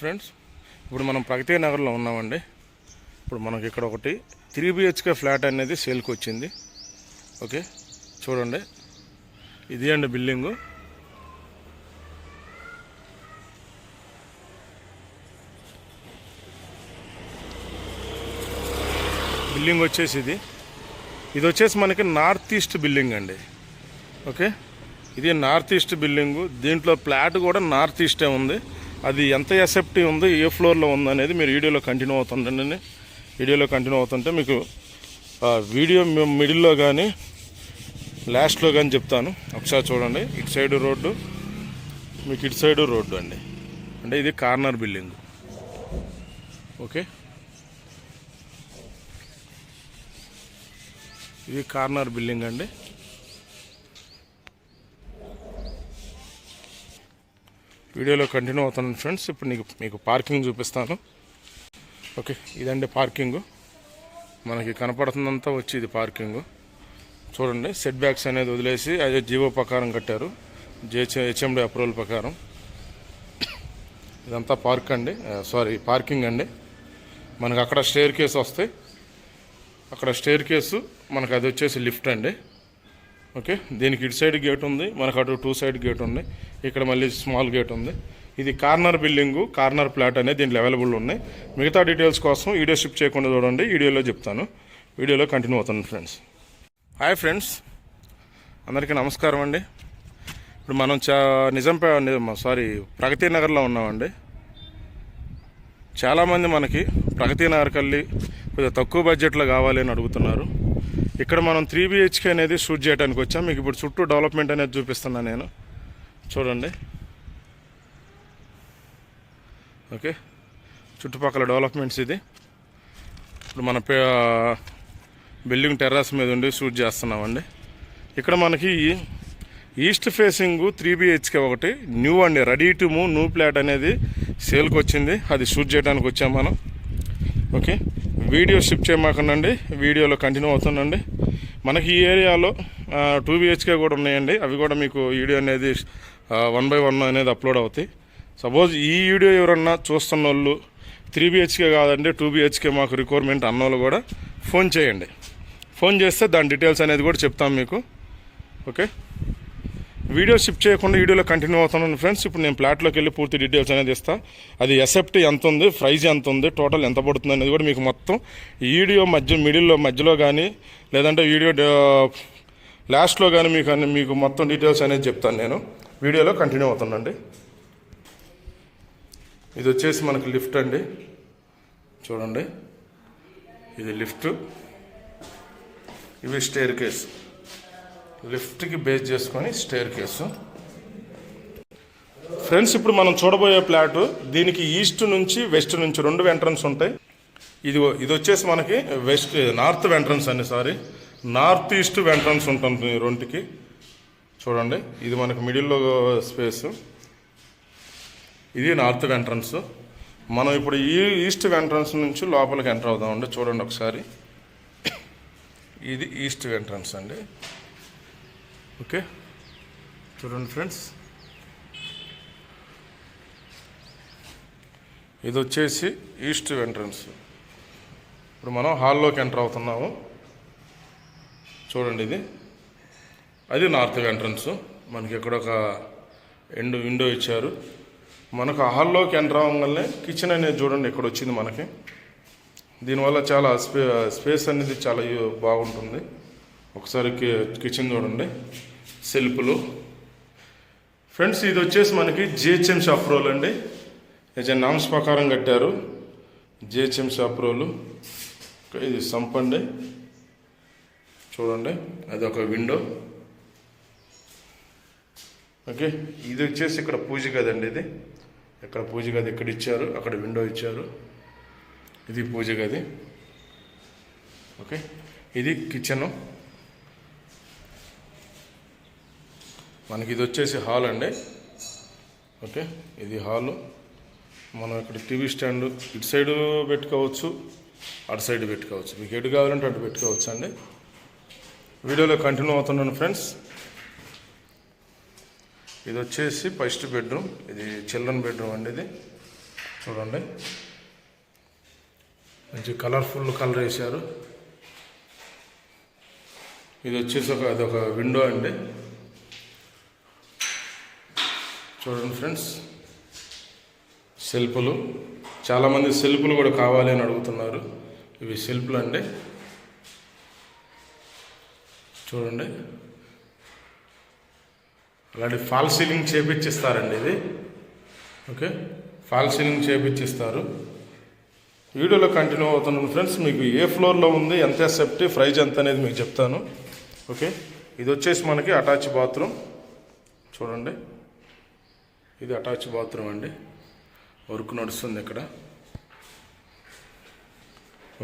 Friends ఇప్పుడు మనం ప్రగతి నగర్లో ఉన్నామండి. ఇప్పుడు మనకి ఇక్కడ ఒకటి త్రీ బిహెచ్కే ఫ్లాట్ అనేది సేల్కి వచ్చింది. ఓకే చూడండి. ఇది అండి బిల్డింగు. బిల్డింగ్ వచ్చేసి ఇది. ఇది వచ్చేసి మనకి నార్త్ ఈస్ట్ బిల్డింగ్ అండి. ఓకే ఇది నార్త్ ఈస్ట్ బిల్డింగు. దీంట్లో ఫ్లాట్ కూడా నార్త్ ఈస్టే ఉంది. అది ఎంత ఎసెప్టివ్ ఉంది ఏ ఫ్లోర్లో ఉంది అనేది మీరు వీడియోలో కంటిన్యూ అవుతుండండి. వీడియోలో కంటిన్యూ అవుతుంటే మీకు వీడియో మిడిల్లో కానీ లాస్ట్లో కానీ చెప్తాను. ఒకసారి చూడండి ఇటు సైడ్ రోడ్డు మీకు ఇటు సైడ్ రోడ్డు అండి. అంటే ఇది కార్నర్ బిల్డింగ్. ఓకే? ఇది కార్నర్ బిల్డింగ్ అండి. వీడియోలో కంటిన్యూ అవుతున్నాను ఫ్రెండ్స్. ఇప్పుడు నీకు మీకు పార్కింగ్ చూపిస్తాను. ఓకే ఇదండి పార్కింగ్. మనకి కనపడుతుందంతా వచ్చి ఇది పార్కింగ్. చూడండి సెట్ బ్యాక్స్ అనేది వదిలేసి అదే జీవో ప్రకారం కట్టారు. జేహెచ్ హెచ్ఎండి అప్రూవల్ ప్రకారం. ఇదంతా పార్క్ అండి. సారీ పార్కింగ్ అండి. మనకు అక్కడ స్టేర్ కేసు వస్తాయి అక్కడ స్టేర్ కేసు మనకు అది వచ్చేసి లిఫ్ట్ అండి. ఓకే దీనికి ఇటు సైడ్ గేట్ ఉంది మనకు అటు టూ సైడ్ గేట్ ఉంది ఇక్కడ మళ్ళీ స్మాల్ గేట్ ఉంది. ఇది కార్నర్ బిల్డింగు కార్నర్ ప్లాట్ అనేది దీంట్లో అవైలబుల్ ఉన్నాయి. మిగతా డీటెయిల్స్ కోసం వీడియో షిప్ చేయకుండా చూడండి వీడియోలో చెప్తాను. వీడియోలో కంటిన్యూ అవుతాను ఫ్రెండ్స్. Hi friends. అందరికీ నమస్కారం అండి. ఇప్పుడు మనం చా నిజంపే సారీ ప్రగతి నగర్లో ఉన్నామండి. చాలామంది మనకి ప్రగతి నగర్కి వెళ్ళి కొద్దిగా తక్కువ బడ్జెట్లో కావాలి అని అడుగుతున్నారు. ఇక్కడ మనం త్రీ బిహెచ్కే అనేది షూట్ చేయడానికి వచ్చాం. మీకు ఇప్పుడు చుట్టూ డెవలప్మెంట్ అనేది చూపిస్తున్నా నేను. చూడండి. ఓకే చుట్టుపక్కల డెవలప్మెంట్స్ ఇది. ఇప్పుడు మన పే బిల్డింగ్ టెర్రస్ మీద ఉండి షూట్ చేస్తున్నామండి. ఇక్కడ మనకి ఈస్ట్ ఫేసింగ్ త్రీ బిహెచ్కే ఒకటి న్యూ అండి. Ready to move new plot అనేది సేల్కి వచ్చింది. అది షూట్ చేయడానికి వచ్చాం మనం. ఓకే వీడియో షిఫ్ట్ చేయమాకండి వీడియోలో కంటిన్యూ అవుతుందండి మనకి ఈ ఏరియాలో టూ బిహెచ్కే కూడా ఉన్నాయండి. అవి కూడా మీకు వీడియో అనేది వన్ బై వన్ అనేది అప్లోడ్ అవుతాయి. సపోజ్ ఈ వీడియో ఎవరన్నా చూస్తున్న వాళ్ళు త్రీ బిహెచ్కే కాదండి టూ బిహెచ్కే మాకు రిక్వైర్మెంట్ అన్న వాళ్ళు కూడా ఫోన్ చేయండి. ఫోన్ చేస్తే దాని డీటెయిల్స్ అనేది కూడా చెప్తాం మీకు. ఓకే వీడియో షిఫ్ట్ చేయకుండా వీడియోలో కంటిన్యూ అవుతున్నాను ఫ్రెండ్స్. ఇప్పుడు నేను ప్లాట్లోకి వెళ్ళి పూర్తి డీటెయిల్స్ అనేది ఇస్తాను అది ఎసెప్ట్ ఎంత ఉంది ప్రైజ్ ఎంత ఉంది టోటల్ ఎంత పడుతుంది అనేది కూడా మీకు మొత్తం వీడియో మధ్య మిడిల్లో మధ్యలో కానీ లేదంటే వీడియో లాస్ట్లో కానీ మీకు మీకు మొత్తం డీటెయిల్స్ అనేది చెప్తాను నేను. వీడియోలో కంటిన్యూ అవుతానండి ఇది వచ్చేసి మనకి లిఫ్ట్ అండి. చూడండి. ఇది లిఫ్ట్. ఇవి స్టేర్ కేసు. లిఫ్ట్కి బేస్ చేసుకొని స్టేర్ కేసు. ఫ్రెండ్స్ ఇప్పుడు మనం చూడబోయే ప్లాట్ దీనికి ఈస్ట్ నుంచి వెస్ట్ నుంచి రెండు ఎంట్రన్స్ ఉంటాయి. ఇది ఇది వచ్చేసి మనకి వెస్ట్ నార్త్ ఎంట్రన్స్ అండి సారీ. నార్త్ ఈస్ట్ ఎంట్రన్స్ ఉంటుంది రెండుకి చూడండి ఇది మనకి మిడిల్లో స్పేస్. ఇది నార్త్ ఎంట్రన్స్. మనం ఇప్పుడు ఈ ఈస్ట్ ఎంట్రన్స్ నుంచి లోపలికి ఎంటర్ అవుదామండి చూడండి ఒకసారి. ఇది ఈస్ట్ ఎంట్రన్స్ అండి. ఓకే. చూడండి ఫ్రెండ్స్. ఇది వచ్చేసి ఈస్ట్ ఎంట్రన్స్. ఇప్పుడు మనం హాల్లోకి ఎంటర్ అవుతున్నాము. చూడండి ఇది. అది నార్త్ ఎంట్రన్స్. మనకి ఇక్కడ ఒక ఎండ్ విండో ఇచ్చారు. మనకు హాల్లోకి ఎంటర్ అవ్వగానే కిచెన్ అనేది చూడండి ఇక్కడ వచ్చింది మనకి. దీనివల్ల చాలా స్పే స్పేస్ అనేది చాలా బాగుంటుంది. ఒకసారి కిచెన్ చూడండి. సెల్ఫ్లు ఫ్రెండ్స్ ఇది వచ్చేసి మనకి జిహెచ్ఎం షాప్ రోల్ అండి. నిజం నామ్స్ ప్రకారం కట్టారు. జిహెచ్ఎం షాప్ రోలు. ఇది సంపండి చూడండి అది ఒక విండో. ఓకే ఇది వచ్చేసి ఇక్కడ పూజ గది ఇది. ఇక్కడ పూజ గది ఇక్కడ ఇచ్చారు అక్కడ విండో ఇచ్చారు. ఇది పూజ గది. ఓకే ఇది కిచెను. మనకి ఇది వచ్చేసి హాల్ అండి. ఓకే ఇది హాలు. మనం ఇక్కడ టీవీ స్టాండ్ ఇటు సైడు పెట్టుకోవచ్చు అటు సైడ్ పెట్టుకోవచ్చు. మీకు ఎటు కావాలంటే అటు పెట్టుకోవచ్చు అండి. వీడియోలో కంటిన్యూ అవుతున్నాను ఫ్రెండ్స్. ఇది వచ్చేసి ఫస్ట్ బెడ్రూమ్ ఇది చిల్డ్రన్ బెడ్రూమ్ అండి ఇది. చూడండి. మంచి కలర్ఫుల్ కలర్ వేశారు. ఇది వచ్చేసి ఒక అదొక విండో అండి. చూడండి ఫ్రెండ్స్. సెల్ఫ్లు చాలామంది సెల్ఫ్లు కూడా కావాలి అని అడుగుతున్నారు. ఇవి సెల్ఫ్లు అండి. చూడండి. అలాంటి ఫాల్ సీలింగ్ చేపించిస్తారండి ఇది. ఓకే. ఫాల్ సీలింగ్ చేపించిస్తారు వీడియోలో కంటిన్యూ అవుతున్నాను ఫ్రెండ్స్. మీకు ఏ ఫ్లోర్లో ఉంది ఎంత సేఫ్టీ ప్రైజ్ ఎంత అనేది మీకు చెప్తాను. ఓకే. ఇది వచ్చేసి మనకి అటాచ్ బాత్రూమ్. చూడండి. ఇది అటాచ్ బాత్రూమ్ అండి. వర్క్ నడుస్తుంది ఇక్కడ.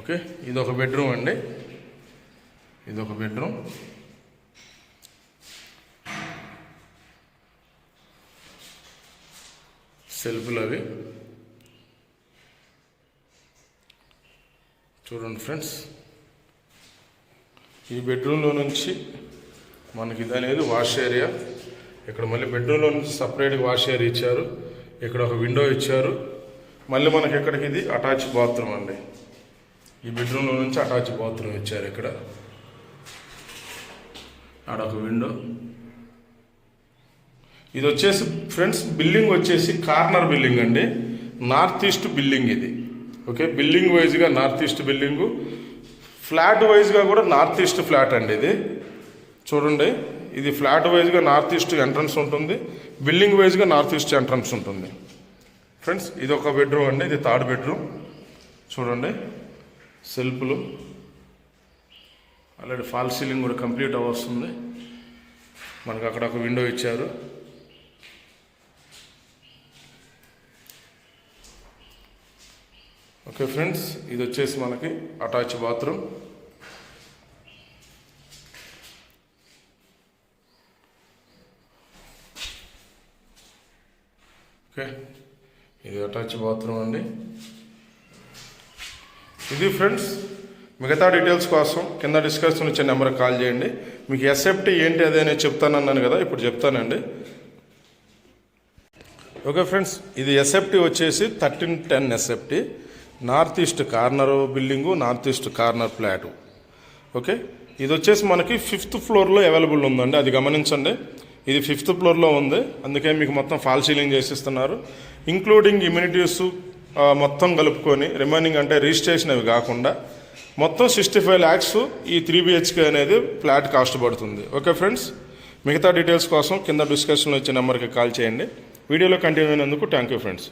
ఓకే ఇది ఒక బెడ్రూమ్ అండి. ఇది ఒక బెడ్రూమ్. సెల్ఫ్లు అవి. చూడండి ఫ్రెండ్స్. ఈ బెడ్రూమ్లో నుంచి మనకి ఇది అనేది వాష్ ఏరియా. ఇక్కడ మళ్ళీ బెడ్రూమ్లో నుంచి సపరేట్గా వాష్ ఏరియా ఇచ్చారు. ఇక్కడ ఒక విండో ఇచ్చారు. మళ్ళీ మనకి ఎక్కడికి ఇది? అటాచ్ బాత్రూమ్ అండి. ఈ బెడ్రూమ్లో నుంచి అటాచ్ బాత్రూమ్ ఇచ్చారు ఇక్కడ. ఆడ ఒక విండో ఇది వచ్చేసి ఫ్రెండ్స్ బిల్డింగ్ వచ్చేసి కార్నర్ బిల్డింగ్ అండి. నార్త్ ఈస్ట్ బిల్డింగ్ ఇది. ఓకే బిల్డింగ్ వైజ్గా నార్త్ ఈస్ట్ బిల్డింగు ఫ్లాట్ వైజ్గా కూడా నార్త్ ఈస్ట్ ఫ్లాట్ అండి ఇది. చూడండి. ఇది ఫ్లాట్ వైజ్గా నార్త్ ఈస్ట్ ఎంట్రన్స్ ఉంటుంది బిల్డింగ్ వైజ్గా నార్త్ ఈస్ట్ ఎంట్రన్స్ ఉంటుంది. ఫ్రెండ్స్ ఇది ఒక బెడ్రూమ్ అండి ఇది థర్డ్ బెడ్రూమ్. చూడండి సెల్ఫ్లు ఆల్రెడీ ఫాల్ సీలింగ్ కూడా కంప్లీట్ అవ్వస్తుంది. మనకు అక్కడ ఒక విండో ఇచ్చారు. ఓకే ఫ్రెండ్స్ ఇది వచ్చేసి మనకి అటాచ్ బాత్రూమ్. ఓకే. ఇది అటాచ్ బాత్రూమ్ అండి. ఇది ఫ్రెండ్స్ మిగతా డీటెయిల్స్ కోసం కింద డిస్కషన్ వచ్చే నెంబర్కి కాల్ చేయండి. మీకు ఎస్ఎఫ్టీ ఏంటి అదే నేను చెప్తానన్నాను కదా ఇప్పుడు చెప్తానండి. ఓకే ఫ్రెండ్స్ ఇది ఎస్ఎఫ్టీ వచ్చేసి thirteen ten SFT north east corner building north east corner flat. Okay. ఇది వచ్చేసి మనకి ఫిఫ్త్ ఫ్లోర్లో అవైలబుల్ ఉందండి అది గమనించండి. ఇది ఫిఫ్త్ ఫ్లోర్లో ఉంది. అందుకే మీకు మొత్తం ఫాల్ సీలింగ్ చేసిస్తున్నారు. ఇంక్లూడింగ్ ఇమ్యూనిటీస్ మొత్తం కలుపుకొని రిమైనింగ్ అంటే రిజిస్ట్రేషన్ అవి కాకుండా మొత్తం సిక్స్టీ ఫైవ్ ల్యాక్స్ ఈ త్రీ బిహెచ్కే అనేది ఫ్లాట్ కాస్ట్ పడుతుంది. Okay friends? మిగతా డీటెయిల్స్ కోసం కింద డిస్కషన్లో వచ్చే నెంబర్కి కాల్ చేయండి. వీడియోలో కంటిన్యూ అయినందుకు థ్యాంక్ యూ ఫ్రెండ్స్.